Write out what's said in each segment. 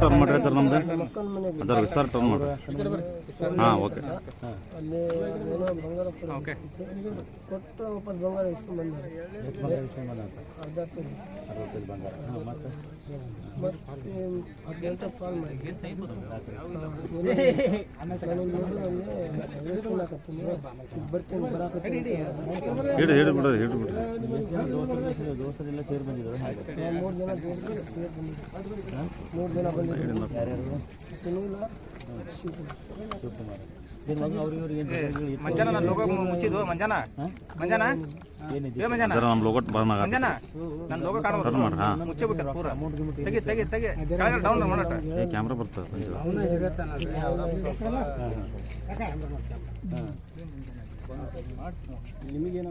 Turn ಮಾಡ್ರಿ sir ನಮ್ದು. ಅದರ ವಿಸ್ತಾರ ಟರ್ನ್ ಮಾಡ್ರಿ. ಹಾಂ ಓಕೆ. ಅಲ್ಲಿ ಏನೋ ಬಂಗಾರ. ಕೊಟ್ಟು ವಾಪಸ್ ಬಂಗಾರ ಇಸ್ಕೊಂಡ್ ಬಂದಾರೆ ಅರ್ಧ ತೊಲೆ ಮತ್ತೆ ಮಾಡಿ ಬರ್ತೀನಿ ಬರಾಕತ್ತೀನಿ ಹಿಡಿ ಹಿಡಿ ಬಿಡ್ರಿ ಹಿಡಿ ಬಿಡ್ರಿ. ದೋಸ್ತರೆಲ್ಲ ಸೇರಿ ಬಂದಿದ್ದಾರೆ ಮೂರು ಜನ ದೋಸ್ತರು ಸೇರಿ ಬಂದಿದ್ದಾರೆ. ಮೂರು ಜನ ಬಂದಿದ್ದರು. ಮಂಜಾನ ನನ್ನ ಲೋಗೋ ಮಂಜಾನ? ಮಂಜಾನ? ಏನಿದೆ ಏ ಮಂಜಾನ? ಜರ ನಮ್ಮ ಲೋಗೋಟ್ ಬರ್ನ್ ಮಂಜಾನ? ನನ್ನ ಲೋಗೋ ಕಾಣಬಹುದು ಟರ್ನ್ ಮಾಡಿ ಹಾಂ ಮುಚ್ಚೆ ಬಿಟ್ಟಾರ ಪೂರ. ತೆಗಿ ತೆಗಿ ತೆಗಿ. ಕೆಳಗಡೆ ಡೌನ್ ಮಾಡಟ. ಏ ಕ್ಯಾಮ್ರಾ ಬರ್ತದೆ.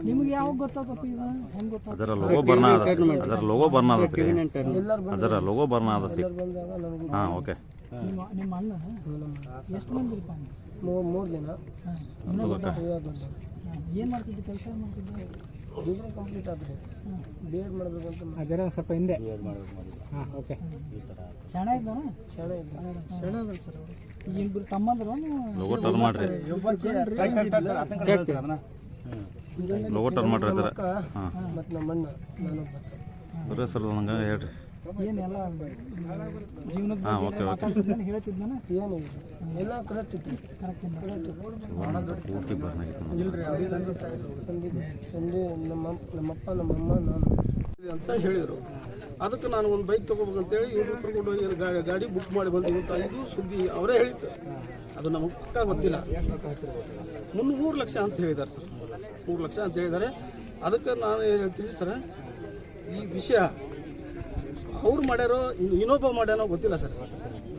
ನಿಮಗೆ ಯಾವಾಗ ಗೊತ್ತಾತಪ್ಪ ಇದು? ಹೆಂಗೆ ಗೊತ್ತಾಗ ಅದರ ಲೋಗೋ ಬರ್ನ ಆದತ್ರಿ ಅದರ ಲೋಗೋ ಬರ್ನ ಆದತ್ರಿ ಅದರ ಲೋಗೋ ಬರ್ನ ಆದತ್ರಿ ಹಾಂ ಓಕೆ. ನಿಮ್ಮ ನಿಮ್ಮ ಅಣ್ಣ ಎಷ್ಟು ಮಂದಿ ಇರಪ್ಪ ಮೂರು ಜನ. ಏನು ಮಾಡ್ತಿದ್ದೆ ಕೆಲಸ ಮಾಡ್ತಿದ್ದೆ ಡಿಗ್ರಿ ಕಂಪ್ಲೀಟ್ ಆದ್ರೆ ಬಿ ಎಡ್ ಮಾಡಬೇಕು ಅಂತ ಜನ ಸ್ವಲ್ಪ ಹಿಂದೆ. ಹಾಂ ಓಕೆ ಶಾಣ ಇದ್ದಾನ? ಶಾಣೆ ಇದ್ದ ಶಾಣೆ ಅದ ಸರ್ ಈಗ ಇಬ್ಬರು ತಮ್ಮಂದ್ರು ಲೋಗೋ ಟರ್ನ್ ಮಾಡ್ರಿ. ಲೋಗೋ ಟರ್ನ್ ಮಾಡ್ರಿ. ಅದರ ಹಾಂ. ಮತ್ತು ನಮ್ಮ ಅಣ್ಣ ನಾನು ಸರಿ ಸರ್ ನಂಗೆ ಹೇಳ್ರಿ. ಏನೆಲ್ಲ ಜೀವನದ ಓಕೆ ಓಕೆ. ಹೇಳ್ತಿದ್ದಾನ? ಏನು ಎಲ್ಲ ಕರೆಕ್ಟ್ ಇತ್ತು. ಕರೆಕ್ಟ್ ಕರೆಕ್ಟ್ ಪೂರ್ತಿ ಬರ್ನ್ ಆಗಿತ್ತು ತಂದೆ ತಂದೆ ನಮ್ಮ ನಮ್ಮಪ್ಪ ನಮ್ಮಮ್ಮ ನಾನು. ಅಂತ ಹೇಳಿದರು. ಅದಕ್ಕೆ ನಾನು ಒಂದು ಬೈಕ್ ತೊಗೋಬೇಕಂತೇಳಿ ಇವ್ರು ಕರ್ಕೊಂಡು ಹೋಗಿ ಗಾಡಿ ಗಾಡಿ ಬುಕ್ ಮಾಡಿ ಅಂತ ಇದು ಸುದ್ದಿ ಅವರೇ ಹೇಳಿದ್ದು. ಅದು ನಮಗೆ ಪಕ್ಕ ಗೊತ್ತಿಲ್ಲ. ಮುನ್ನೂರು ಮೂರು ಲಕ್ಷ ಅಂತ ಹೇಳಿದ್ದಾರೆ ಸರ್. ಮೂರು ಲಕ್ಷ ಅಂತ ಹೇಳಿದ್ದಾರೆ. ಅದಕ್ಕೆ ನಾನು ಏನು ಹೇಳ್ತೀನಿ ಸರ್ ಈ ವಿಷಯ ಅವ್ರು ಮಾಡ್ಯಾರೋ, ಇನ್ನು ಇನ್ನೊಬ್ಬ ಮಾಡ್ಯಾನೋ ಗೊತ್ತಿಲ್ಲ ಸರ್.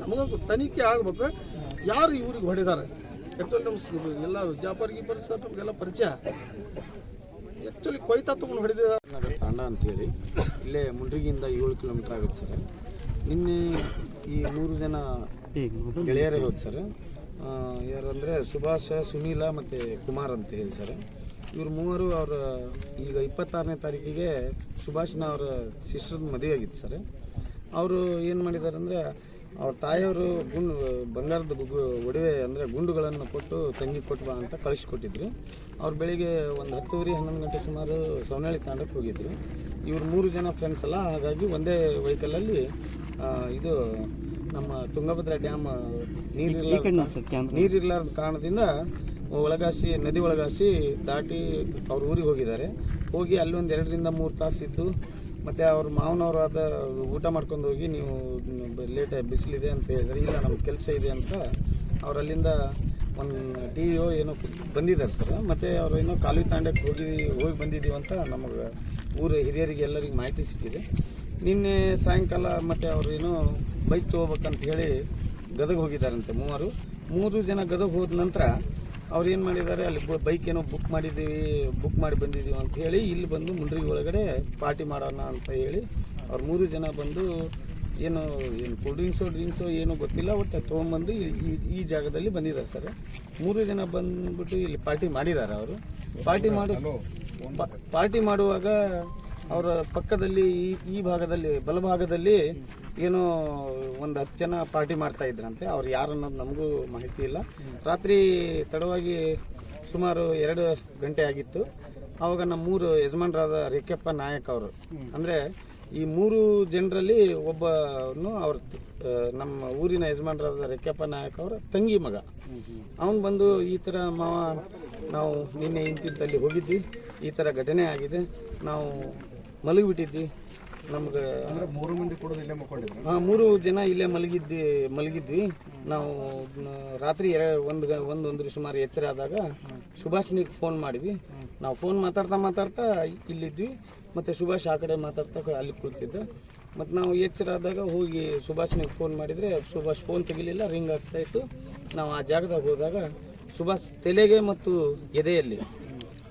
ನಮಗೂ ತನಿಖೆ ಆಗ್ಬೇಕು. ಯಾರು ಇವ್ರಿಗೆ ಹೊಡೆದಾರೆ? ಆ್ಯಕ್ಚುಲಿ ನಮ್ಮ ಎಲ್ಲ ಜಾಪರ್ ಗೀಪರ್ ಸರ್, ನಮಗೆಲ್ಲ ಪರಿಚಯ. ಆ್ಯಕ್ಚುಲಿ ಕೊಯ್ತಾ ತೊಗೊಂಡು ಹೊಡೆದಿದ್ದಾರೆ. ನಗರ ತಾಂಡ ಅಂತೇಳಿ. ಇಲ್ಲೇ ಮುಂಡ್ರಿಗಿಂದ ಏಳು ಕಿಲೋಮೀಟ್ರ್ ಆಗುತ್ತೆ ಸರ್. ನಿನ್ನೆ ಈ ಮೂರು ಜನ ಗೆಳೆಯರೇ ಹೋದ್ ಸರ್. ಯಾರಂದರೆ ಸುಭಾಷ, ಸುನೀಲ ಮತ್ತು ಕುಮಾರ್ ಅಂತ ಹೇಳಿ ಸರ್. ಇವ್ರು ಮೂವರು ಅವರು ಈಗ ಇಪ್ಪತ್ತಾರನೇ ತಾರೀಕಿಗೆ ಸುಭಾಷ್ನ ಅವರ ಸಿಸ್ಟರ್ ಮದುವೆ ಆಗಿತ್ತು ಸರ್. ಅವರು ಏನು ಮಾಡಿದ್ದಾರೆ ಅಂದರೆ ಅವ್ರ ತಾಯಿಯವರು ಗುಂಡು ಬಂಗಾರದ ಗು- ಒಡವೆ ಅಂದರೆ ಗುಂಡುಗಳನ್ನು ಕೊಟ್ಟು ತಂಗಿ ಕೊಟ್ಟು ಬಾ ಅಂತ ಕಳಿಸ್ಕೊಟ್ಟಿದ್ರು. ಅವ್ರು ಬೆಳಿಗ್ಗೆ ಒಂದು ಹತ್ತುವರೆ ಹನ್ನೊಂದು ಗಂಟೆ ಸುಮಾರು ಸವನಹಳ್ಳಿ ತಾಂಡಕ್ಕೆ ಹೋಗಿದ್ರು. ಇವ್ರು ಮೂರು ಜನ ಫ್ರೆಂಡ್ಸ್ ಅಲ್ಲ ಹಾಗಾಗಿ ಒಂದೇ ವೆಹಿಕಲಲ್ಲಿ ಇದು ನಮ್ಮ ತುಂಗಭದ್ರಾ ಡ್ಯಾಮ್ ನೀರಿಲ್ಲ ನೀರಿರ್ಲಾರ್ದ ಕಾರಣದಿಂದ ಒಳಗಾಸಿ, ನದಿ ಒಳಗಾಸಿ ದಾಟಿ ಅವ್ರ ಊರಿಗೆ ಹೋಗಿದ್ದಾರೆ. ಹೋಗಿ ಅಲ್ಲಿ ಒಂದು ಎರಡರಿಂದ ಮೂರು ತಾಸು ಇದ್ದು ಮತ್ತು ಅವ್ರ ಮಾವನವರಾದ ಊಟ ಮಾಡ್ಕೊಂಡು ಹೋಗಿ ನೀವು ಲೇಟ್ ಬಿಸಿಲಿದೆ ಅಂತ ಹೇಳಿದ್ರೆ, ಇಲ್ಲ ನಮ್ಮ ಕೆಲಸ ಇದೆ ಅಂತ ಅವರಲ್ಲಿಂದ ಒಂದು ಟಿ ಒ ಏನೋ ಬಂದಿದ್ದಾರೆ ಸರ್. ಮತ್ತು ಅವರು ಏನೋ ಕಾಲಿ ತಾಂಡಕ್ಕೆ ಹೋಗಿ ಹೋಗಿ ಬಂದಿದ್ದೀವಿ ಅಂತ ನಮಗೆ ಊರ ಹಿರಿಯರಿಗೆ ಎಲ್ಲರಿಗೆ ಮಾಹಿತಿ ಸಿಕ್ಕಿದೆ. ನಿನ್ನೆ ಸಾಯಂಕಾಲ ಮತ್ತು ಅವರು ಏನೋ ಬೈಕ್ ತೊಗೋಬೇಕಂತ ಹೇಳಿ ಗದಗ ಹೋಗಿದ್ದಾರಂತೆ ಮೂವರು. ಮೂರು ಜನ ಗದಗ ಹೋದ ನಂತರ ಅವ್ರು ಏನು ಮಾಡಿದ್ದಾರೆ? ಅಲ್ಲಿ ಬೈಕ್ ಏನೋ ಬುಕ್ ಮಾಡಿದ್ದೀವಿ ಬುಕ್ ಮಾಡಿ ಬಂದಿದ್ದೀವಿ ಅಂತ ಹೇಳಿ ಇಲ್ಲಿ ಬಂದು ಮುಂಡ್ರಿಗೆ ಒಳಗಡೆ ಪಾರ್ಟಿ ಮಾಡೋಣ ಅಂತ ಹೇಳಿ ಅವ್ರು ಮೂರು ಜನ ಬಂದು ಏನು ಏನು ಕೂಲ್ ಡ್ರಿಂಕ್ಸು ಡ್ರಿಂಕ್ಸು ಏನೋ ಗೊತ್ತಿಲ್ಲ ಒಟ್ಟು ತೊಗೊಂಬಂದು ಈ- ಈ ಜಾಗದಲ್ಲಿ ಬಂದಿದ್ದಾರೆ ಸರ್. ಮೂರು ಜನ ಬಂದ್ಬಿಟ್ಟು ಇಲ್ಲಿ ಪಾರ್ಟಿ ಮಾಡಿದ್ದಾರೆ ಅವರು. ಪಾರ್ಟಿ ಮಾಡಿ ಪಾರ್ಟಿ ಮಾಡುವಾಗ ಅವರ ಪಕ್ಕದಲ್ಲಿ ಈ ಭಾಗದಲ್ಲಿ, ಬಲಭಾಗದಲ್ಲಿ ಏನೋ ಒಂದು ಹತ್ತು ಜನ ಪಾರ್ಟಿ ಮಾಡ್ತಾ ಇದ್ರಂತೆ. ಅವ್ರು ಯಾರು ಅನ್ನೋದು ನಮಗೂ ಮಾಹಿತಿ ಇಲ್ಲ. ರಾತ್ರಿ ತಡವಾಗಿ ಸುಮಾರು ಎರಡು ಗಂಟೆ ಆಗಿತ್ತು. ಆವಾಗ ನಮ್ಮ ಮೂರು ಯಜಮಾನರಾದ ರೇಖಪ್ಪ ನಾಯಕ್ ಅವರು. ಅಂದರೆ ಈ ಮೂರು ಜನರಲ್ಲಿ ಒಬ್ಬನು ಅವ್ರ ನಮ್ಮ ಊರಿನ ಯಜಮಾನರಾದ ರೇಖ್ಯಪ್ಪ ನಾಯಕ್ ಅವರ ತಂಗಿ ಮಗ. ಅವನು ಬಂದು ಈ ಥರ ಮಾವ, ನಾವು ನಿನ್ನೆ ಇಂತಿದ್ದಲ್ಲಿ ಹೋಗಿದ್ವಿ. ಈ ಥರ ಘಟನೆ ಆಗಿದೆ. ನಾವು ಮಲಗಿಬಿಟ್ಟಿದ್ವಿ. ನಮ್ಗೆ ಅಂದ್ರೆ ಮೂರು ಮಂದಿ ಕೂಡ ಇಲ್ಲೇ ಮಲ್ಕೊಂಡಿದ್ವಿ ಹಾಂ ಮೂರು ಜನ ಇಲ್ಲೇ ಮಲಗಿದ್ವಿ ಮಲಗಿದ್ವಿ. ನಾವು ರಾತ್ರಿ ಒಂದು ಒಂದು ಒಂದು ಒಂದ್ರ ಸುಮಾರು ಎಚ್ಚರ ಆದಾಗ ಸುಭಾಷ್ನಿಗೆ ಫೋನ್ ಮಾಡಿದ್ವಿ. ನಾವು ಫೋನ್ ಮಾತಾಡ್ತಾ ಮಾತಾಡ್ತಾ ಇಲ್ಲಿದ್ವಿ. ಮತ್ತು ಸುಭಾಷ್ ಆ ಕಡೆ ಮಾತಾಡ್ತಾ ಅಲ್ಲಿ ಕೂತಿದ್ದ ಮತ್ತು ನಾವು ಎಚ್ಚರ ಆದಾಗ ಹೋಗಿ ಸುಭಾಷ್ನಿಗೆ ಫೋನ್ ಮಾಡಿದರೆ ಸುಭಾಷ್ ಫೋನ್ ತೆಗಿಲಿಲ್ಲ ರಿಂಗ್ ಆಗ್ತಾಯಿತ್ತು ನಾವು ಆ ಜಾಗದಾಗ ಹೋದಾಗ ಸುಭಾಷ್ ತಲೆಗೆ ಮತ್ತು ಎದೆಯಲ್ಲಿ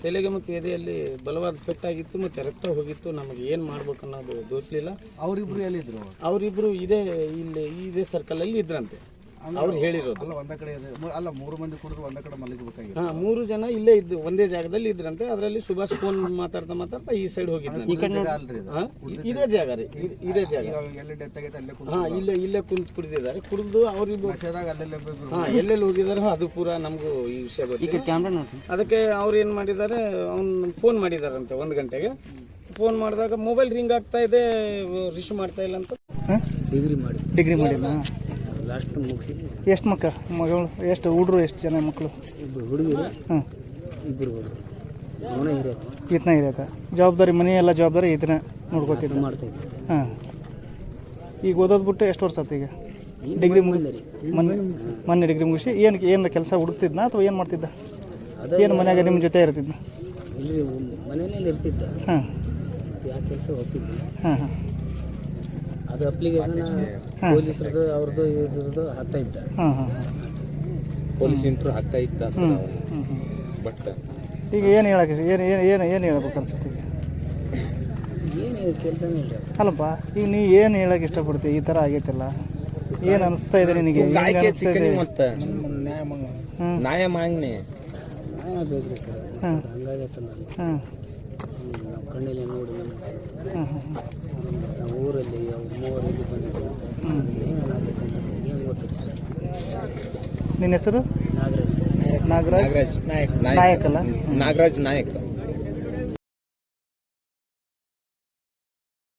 ತಲೆಗೆ ಮತ್ತು ಎದೆಯಲ್ಲಿ ಬಲವಾದ ಪೆಟ್ಟಾಗಿತ್ತು ಮತ್ತು ರಕ್ತ ಹೋಗಿತ್ತು ನಮಗೆ ಏನು ಮಾಡ್ಬೇಕು ಅನ್ನೋದು ದೋಚಲಿಲ್ಲ ಅವರಿಬ್ರು ಎಲ್ಲಿದ್ರು ಅವರಿಬ್ಬರು ಇದೇ ಇಲ್ಲಿ ಇದೇ ಸರ್ಕಲಲ್ಲಿ ಇದ್ರಂತೆ. ಅವ್ರು ಹೇಳಿರೋದು. ಅಲ್ಲ ಒಂದ ಕಡೆ ಇದೆ. ಅಲ್ಲ ಮೂರು ಮಂದಿ ಕುಡಿದು ಒಂದ ಕಡೆ ಮಲಗಬೇಕಾಗಿದೆ ಹಾ ಮೂರು ಜನ ಇಲ್ಲೇ ಇದ್ದು ಒಂದೇ ಜಾಗದಲ್ಲಿ ಇದ್ರಂತೆ. ಅದರಲ್ಲಿ ಸುಭಾಷ್ ಫೋನ್ ಮಾತಾಡ್ತಾ ಮಾತಾಡ್ತಾ ಈ ಸೈಡ್ ಹೋಗಿದ್ದ ಅಲ್ರಿ ಇದು? ಹಾ ಇದೇ ಜಾಗ ರೀ ಇದ್- ಇದೇ ಜಾಗ. ಇವಾಗ ಎಲ್ಲಿ ಡೆತ್ ಆಗೈತೆ ಅಲ್ಲೇ ಕುಡಿದು ಹಾ ಇಲ್ಲೇ ಇಲ್ಲೇ ಕುಂತ್ ಕುಡಿದಿದ್ದಾರೆ. ಕುಡಿದು ಅವ್ರಿಗೂ ನಶೆದಾಗ ಅಲ್ಲೆಲ್ಲ ಬಿದ್ರು ಹಾ ಎಲ್ಲೆಲ್ಲಿ ಹೋಗಿದಾರೋ ಅದು ಪೂರ ನಮಗೂ ಈ ವಿಷಯ ಗೊತ್ತಿಲ್ಲ. ಅದಕ್ಕೆ ಅವ್ರು ಏನು ಮಾಡಿದ್ದಾರೆ ಅವ್ನು ಫೋನ್ ಮಾಡಿದಾರಂತೆ ಒಂದು ಗಂಟೆಗೆ. ಫೋನ್ ಮಾಡಿದಾಗ ಮೊಬೈಲ್ ರಿಂಗ್ ಆಗ್ತಾ ಇದೆ ರಿಶ್ ಮಾಡ್ತಾ ಇಲ್ಲ ಅಂತ. ಡಿಗ್ರಿ ಮಾಡಿ ಡಿಗ್ರಿ ಮಾಡಿಲ್ಲ ಲಾಸ್ಟ್ ಮುಗಿಸಿ ಎಷ್ಟು ಮಕ್ಕ ಮಗಳು ಎಷ್ಟು ಹುಡ್ರು ಎಷ್ಟು ಜನ ಮಕ್ಕಳು ಇಬ್ಬರು ಹುಡುಗರು ಹಾಂ. ಇಬ್ಬರು ಹುಡುಗರು ಅವನೇ ಹಿರಿಯ ಈತನ ಹಿರಿಯತ. ಜವಾಬ್ದಾರಿ ಮನೆ ಎಲ್ಲ ಜವಾಬ್ದಾರಿ ಇದನ್ನ ನೋಡ್ಕೋತಿದ್ದ. ಮಾಡ್ತಾಯಿದ್ದೆ ಹಾಂ. ಈಗ ಓದೋದು ಬಿಟ್ಟು ಎಷ್ಟು ವರ್ಷ ಆಯ್ತು ಈಗ? ಡಿಗ್ರಿ ಮುಗಿದ್ರಿ ಮೊನ್ನೆ ಮೊನ್ನೆ ಡಿಗ್ರಿ ಮುಗಿಸಿ ಏನು ಏನು ಕೆಲಸ ಹುಡುಕ್ತಿದ್ನ ಅಥವಾ ಏನು ಮಾಡ್ತಿದ್ದ? ಏನು ಮನ್ಯಾಗ ನಿಮ್ಮ ಜೊತೆ ಇರ್ತಿದ್ನ? ಇಲ್ಲಿ ಮನೆಯಲ್ಲಿ ಇರ್ತಿದ್ದ. ಹಾಂ. ಯಾವ ಕೆಲಸ ಹೋಗ್ತಿದ್ದಿಲ್ಲ ಹಾಂ ಹಾಂ. ಅದು ಅಪ್ಲಿಕೇಶನ್ ಪೊಲೀಸರದು ಅವ್ರದ್ದು ಇದ್ರದ್ದು ಹಾಕ್ತಾ ಇದ್ದ. ಹಾಂ ಹಾಂ ಹಾಂ ಪೊಲೀಸ್ ಇಂಟ್ರೂ ಹಾಕ್ತಾ ಇದ್ದ ಸರ್ ಅವನು ಬಟ್ ಈಗ ಏನು ಹೇಳಕ್ಕೆ ಏನು ಏನು ಏನು ಏನು ಹೇಳ್ಬೇಕು ಅನ್ಸುತ್ತೆ ಈಗ? ಏನು ಕೆಲಸನೇ ಇಲ್ಲ ಅಲ್ಲಪ್ಪ ಈಗ ನೀ ಏನು ಹೇಳಕ್ಕೆ ಇಷ್ಟಪಡ್ತೀವಿ ಈ ಥರ ಆಗೈತಿಲ್ಲ. ಏನು ಅನಿಸ್ತಾ ಇದೆ ನಿನಗೆ? ಹೆಂಗ್ ಮತ್ತೆ ಅನಿಸ್ತಾ ಸಿಕ್ಕನಿ ಮತ್ತ. ನ್ಯಾಯ ಮಾಂಗ್ನೆ. ನ್ಯಾಯ ಬೇಕ್ರಿ ಸರ್. ಹಂಗಾಗೈತಲ್ಲ. ಹಾಂ ನಾವು ಕಣ್ಣಲ್ಲಿ ನೋಡಿ ನಮ್ಮ ನಾವು ಊರಲ್ಲಿ ಅವ್ರು ಮೂವರಲ್ಲಿ ಬಂದಿದ್ದೀವಿ ಅಂತ ಅದು ಏನೇನಾಗೈತೆ ಅಂತ ನಮ್ಗೆ ಹೆಂಗೆ ಗೊತ್ತಿರಿ ಸರ್. ನಿನ್ನ ಹೆಸರು? ನಾಗರಾಜ್. ನಾಗರಾಜ್ ನಾಗರಾಜ್. ನಾಯಕ್. ನಾಯಕ್ ಅಲ್ಲ ನಾಗರಾಜ್ ನಾಯಕ್.